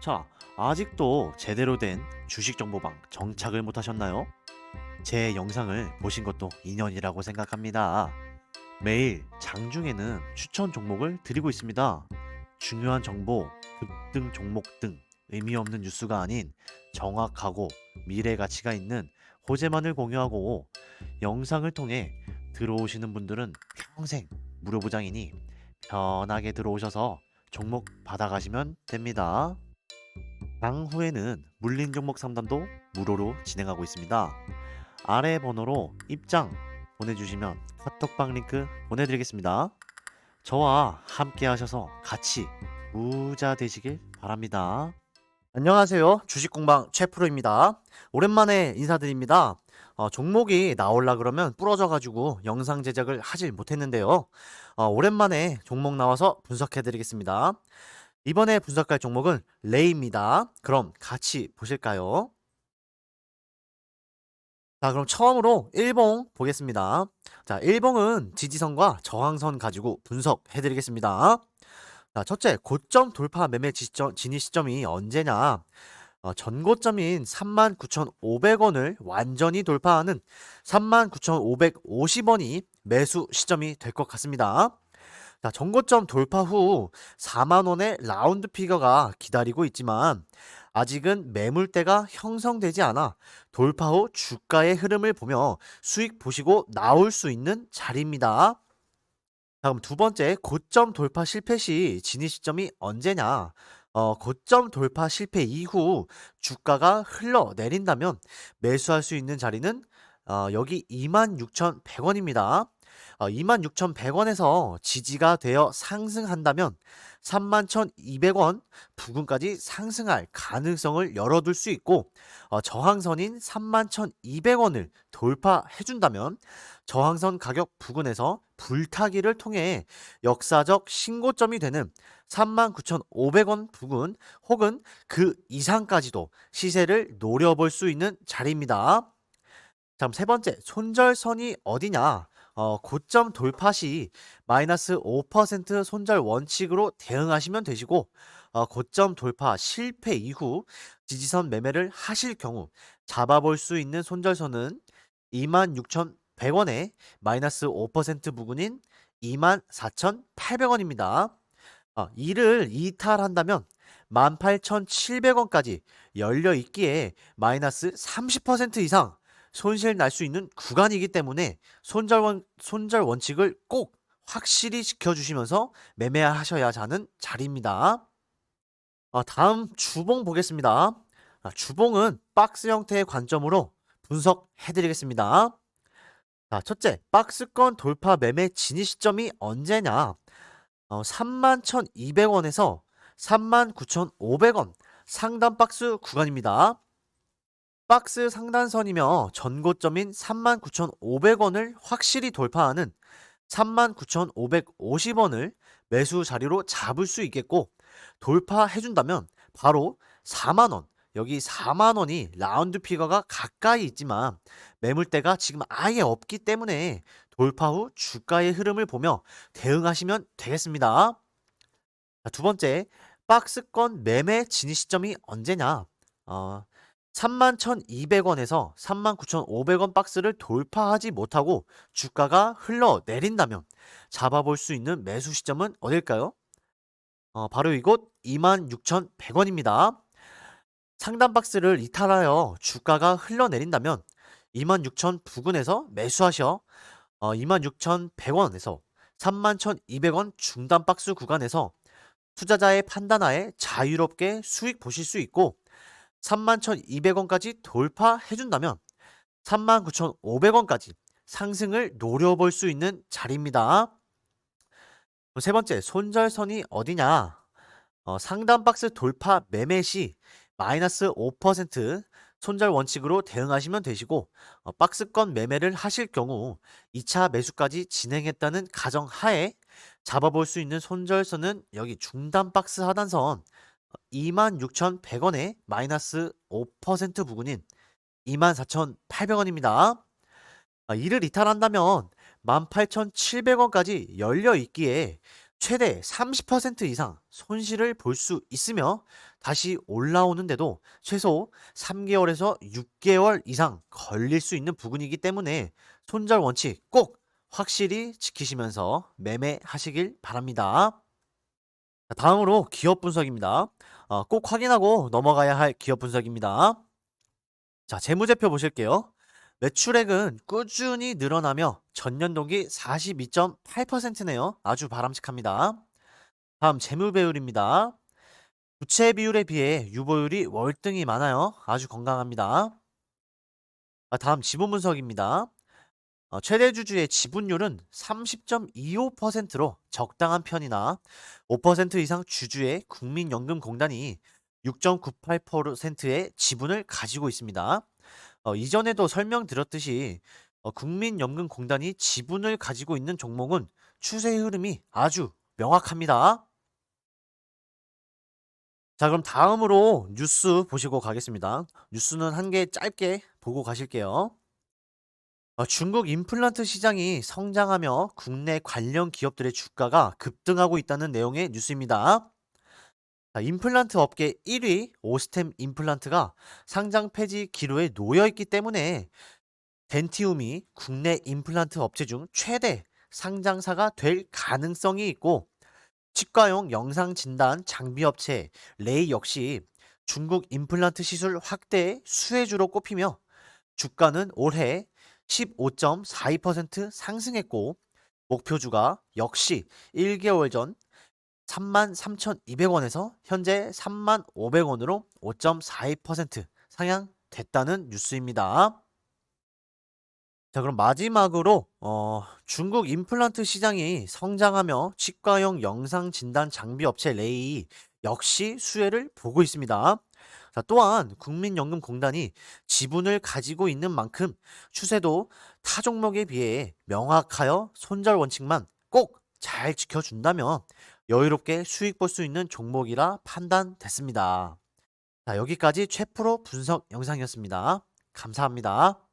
자, 아직도 제대로 된 주식 정보방 정착을 못 하셨나요? 제 영상을 보신 것도 인연이라고 생각합니다. 매일 장중에는 추천 종목을 드리고 있습니다. 중요한 정보, 급등 종목 등 의미 없는 뉴스가 아닌 정확하고 미래 가치가 있는 호재만을 공유하고 영상을 통해 들어오시는 분들은 평생 무료 보장이니 편하게 들어오셔서 종목 받아가시면 됩니다. 당후에는 물린 종목 상담도 무료로 진행하고 있습니다. 아래 번호로 입장 보내주시면 카톡방 링크 보내드리겠습니다. 저와 함께 하셔서 같이 부자 되시길 바랍니다. 안녕하세요. 주식공방 최프로입니다. 오랜만에 인사드립니다. 어, 종목이 나올라 그러면 부러져가지고 영상 제작을 하질 못했는데요. 어, 오랜만에 종목 나와서 분석해드리겠습니다. 이번에 분석할 종목은 레이입니다. 그럼 같이 보실까요? 자, 그럼 처음으로 일봉 보겠습니다. 자, 일봉은 지지선과 저항선 가지고 분석해 드리겠습니다. 자, 첫째, 고점 돌파 매매 지점, 진입 시점이 언제냐? 어, 전고점인 39,500원을 완전히 돌파하는 39,550원이 매수 시점이 될 것 같습니다. 자, 전고점 돌파 후 4만 원의 라운드 피겨가 기다리고 있지만 아직은 매물대가 형성되지 않아 돌파 후 주가의 흐름을 보며 수익 보시고 나올 수 있는 자리입니다. 다음 두 번째, 고점 돌파 실패 시 진입 시점이 언제냐? 어, 고점 돌파 실패 이후 주가가 흘러 내린다면 매수할 수 있는 자리는 어, 여기 26,100원입니다. 어, 26,100원에서 지지가 되어 상승한다면 31,200원 부근까지 상승할 가능성을 열어둘 수 있고 어, 저항선인 31,200원을 돌파해준다면 저항선 가격 부근에서 불타기를 통해 역사적 신고점이 되는 39,500원 부근 혹은 그 이상까지도 시세를 노려볼 수 있는 자리입니다. 다음 세 번째, 손절선이 어디냐? 어, 고점 돌파 시 마이너스 5% 손절 원칙으로 대응하시면 되시고 어, 고점 돌파 실패 이후 지지선 매매를 하실 경우 잡아볼 수 있는 손절선은 26,100원에 마이너스 5% 부근인 24,800원입니다. 어, 이를 이탈한다면 18,700원까지 열려 있기에 마이너스 30% 이상 손실 날 수 있는 구간이기 때문에 손절 원, 손절 원칙을 꼭 확실히 지켜주시면서 매매하셔야 하는 자리입니다. 아, 다음 주봉 보겠습니다. 아, 주봉은 박스 형태의 관점으로 분석해드리겠습니다. 자, 첫째, 박스권 돌파 매매 진입 시점이 언제냐? 어, 31,200원에서 39,500원 상단 박스 구간입니다. 박스 상단선이며 전고점인 39,500원을 확실히 돌파하는 39,550원을 매수 자리로 잡을 수 있겠고 돌파해준다면 바로 4만원 여기 4만원이 라운드 피거가 가까이 있지만 매물대가 지금 아예 없기 때문에 돌파 후 주가의 흐름을 보며 대응하시면 되겠습니다. 자, 두 번째 박스권 매매 진입 시점이 언제냐 어, 31,200원에서 39,500원 박스를 돌파하지 못하고 주가가 흘러내린다면 잡아볼 수 있는 매수 시점은 어딜까요? 어, 바로 이곳 26,100원입니다. 상단 박스를 이탈하여 주가가 흘러내린다면 26,000 부근에서 매수하셔 어, 26,100원에서 31,200원 중단 박스 구간에서 투자자의 판단하에 자유롭게 수익 보실 수 있고 31,200원까지 돌파해준다면 39,500원까지 상승을 노려볼 수 있는 자리입니다. 세 번째, 손절선이 어디냐? 어, 상단 박스 돌파 매매 시 마이너스 5% 손절 원칙으로 대응하시면 되시고 어, 박스권 매매를 하실 경우 2차 매수까지 진행했다는 가정 하에 잡아볼 수 있는 손절선은 여기 중단 박스 하단선 26,100원에 마이너스 5% 부근인 24,800원입니다. 아, 이를 이탈한다면 18,700원까지 열려 있기에 최대 30% 이상 손실을 볼 수 있으며 다시 올라오는데도 최소 3개월에서 6개월 이상 걸릴 수 있는 부분이기 때문에 손절 원칙 꼭 확실히 지키시면서 매매하시길 바랍니다. 자, 다음으로 기업 분석입니다. 어, 꼭 확인하고 넘어가야 할 기업 분석입니다. 자, 재무제표 보실게요. 매출액은 꾸준히 늘어나며 전년 동기 42.8%네요. 아주 바람직합니다. 다음 재무 배율입니다. 부채 비율에 비해 유보율이 월등히 많아요. 아주 건강합니다. 아, 다음 지분 분석입니다. 어, 최대 주주의 지분율은 30.25%로 적당한 편이나 5% 이상 주주의 국민연금공단이 6.98%의 지분을 가지고 있습니다. 어, 이전에도 설명드렸듯이 어, 국민연금공단이 지분을 가지고 있는 종목은 추세 흐름이 아주 명확합니다. 자, 그럼 다음으로 뉴스 보시고 가겠습니다. 뉴스는 한 개 짧게 보고 가실게요. 어, 중국 임플란트 시장이 성장하며 국내 관련 기업들의 주가가 급등하고 있다는 내용의 뉴스입니다. 자, 임플란트 업계 1위 오스템 임플란트가 상장 폐지 기로에 놓여 있기 때문에 덴티움이 국내 임플란트 업체 중 최대 상장사가 될 가능성이 있고 치과용 영상 진단 장비 업체 레이 역시 중국 임플란트 시술 확대의 수혜주로 꼽히며 주가는 올해 15.42% 상승했고 목표주가 역시 1개월 전 33,200원에서 현재 35,500원으로 5.42% 상향됐다는 뉴스입니다. 자, 그럼 마지막으로 어, 중국 임플란트 시장이 성장하며 치과용 영상 진단 장비 업체 레이 역시 수혜를 보고 있습니다. 자, 또한 국민연금공단이 지분을 가지고 있는 만큼 추세도 타 종목에 비해 명확하여 손절 원칙만 꼭 잘 지켜준다면 여유롭게 수익 볼 수 있는 종목이라 판단됐습니다. 자, 여기까지 최프로 분석 영상이었습니다. 감사합니다.